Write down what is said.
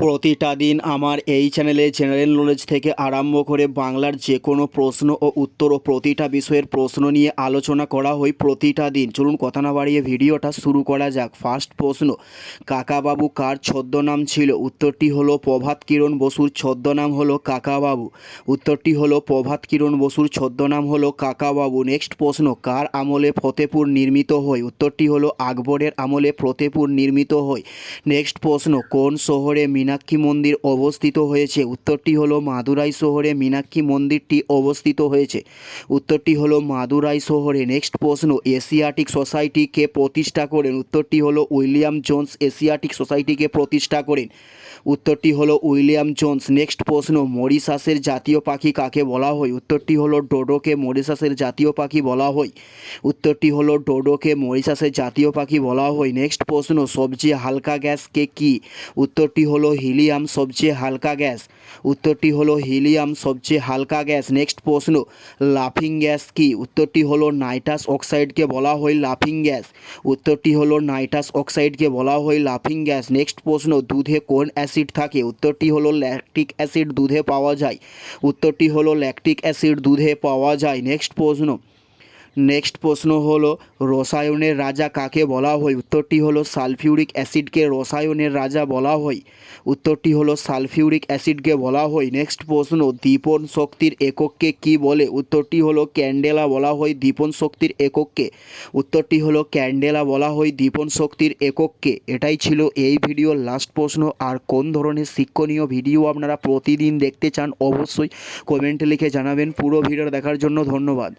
প্রতিটা দিন আমার এই চ্যানেলে জেনারেল নলেজ থেকে আরম্ভ করে বাংলার যে কোনো প্রশ্ন ও উত্তর ও প্রতিটা বিষয়ের প্রশ্ন নিয়ে আলোচনা করা হয় প্রতিটা দিন। চলুন কথা না বাড়িয়ে ভিডিওটা শুরু করা যাক। ফার্স্ট প্রশ্ন, কাকাবাবু কার ছদ্মনাম ছিল? উত্তরটি হলো প্রভাত কিরণ বসুর ছদ্মনাম হলো কাকাবাবু। উত্তরটি হলো প্রভাত কিরণ বসুর ছদ্মনাম হলো কাকাবাবু। নেক্সট প্রশ্ন, কার আমলে ফতেপুর নির্মিত হয়? উত্তরটি হলো আকবরের আমলে ফতেপুর নির্মিত হয়। নেক্সট প্রশ্ন, কোন শহরে মীনাক্ষী মন্দির অবস্থিত হয়েছে। উত্তরটি হলো মাদুরাই শহরে মীনাক্ষী মন্দিরটি অবস্থিত হয়েছে। উত্তরটি হলো মাদুরাই শহরে। নেক্সট প্রশ্ন, এশিয়াটিক সোসাইটিকে প্রতিষ্ঠা করেন। উত্তরটি হলো উইলিয়াম জোন্স, এশিয়াটিক সোসাইটিকে প্রতিষ্ঠা করেন। উত্তরটি হলো উইলিয়াম জোন্স। নেক্সট প্রশ্ন, মরিশাসের জাতীয় পাখি কাকে বলা হয়? উত্তরটি হলো ডোডোকে মরিশাসের জাতীয় পাখি বলা হয়। উত্তরটি হলো ডোডোকে মরিশাসের জাতীয় পাখি বলা হয়। নেক্সট প্রশ্ন, সবচেয়ে হালকা গ্যাসকে কি? উত্তরটি হলো হিলিয়াম সবচেয়ে হালকা গ্যাস। উত্তরটি হলো হিলিয়াম সবচেয়ে হালকা গ্যাস। নেক্সট প্রশ্ন, লাফিং গ্যাস কি? উত্তরটি হলো নাইট্রাস অক্সাইডকে বলা হয় লাফিং গ্যাস। উত্তরটি হলো নাইট্রাস অক্সাইডকে বলা হয় লাফিং গ্যাস। নেক্সট প্রশ্ন, দুধে কোন অ্যাসিড থাকে? উত্তরটি হলো ল্যাকটিক অ্যাসিড দুধে পাওয়া যায়। উত্তরটি হলো ল্যাকটিক অ্যাসিড দুধে পাওয়া যায়। নেক্সট প্রশ্ন নেক্সট প্রশ্ন হলো, রসায়নের রাজা কাকে বলা হয়? উত্তরটি হলো, সালফিউরিক অ্যাসিডকে রসায়নের রাজা বলা হয়। উত্তরটি হলো, সালফিউরিক অ্যাসিডকে বলা হয়। নেক্সট প্রশ্ন দীপন শক্তির একককে কি বলে? উত্তরটি হলো, ক্যান্ডেলা বলা হয় দীপন শক্তির একককে। উত্তরটি হলো, ক্যান্ডেলা বলা হয় দীপন শক্তির একককে। এটাই ছিল এই ভিডিওর লাস্ট প্রশ্ন। আর কোন ধরনের শিক্ষণীয় ভিডিও আপনারা প্রতিদিন দেখতে চান, অবশ্যই কমেন্টে লিখে জানাবেন। পুরো ভিডিও দেখার জন্য ধন্যবাদ।